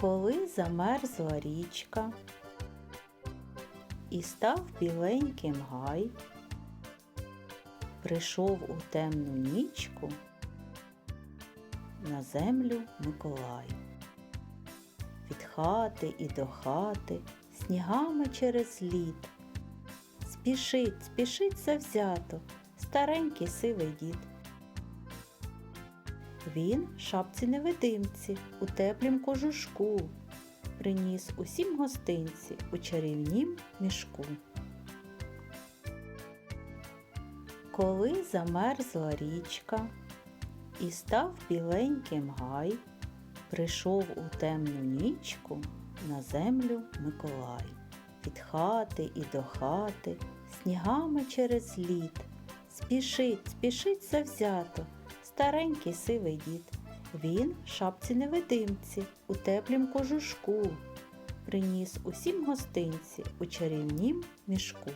Коли замерзла річка і став біленьким гай, прийшов у темну нічку на землю Миколай. Від хати і до хати, снігами через лід. Спішить, спішить завзято, старенький сивий дід. Він шапці невидимці, у теплім кожушку, приніс усім гостинці у чарівнім мішку. Коли замерзла річка і став біленьким гай, прийшов у темну нічку на землю Миколай. Від хати і до хати, снігами через лід. Спішить, спішить завзято, старенький сивий дід. Він в шапці невидимці, у теплім кожушку, приніс усім гостинці у чарівнім мішку.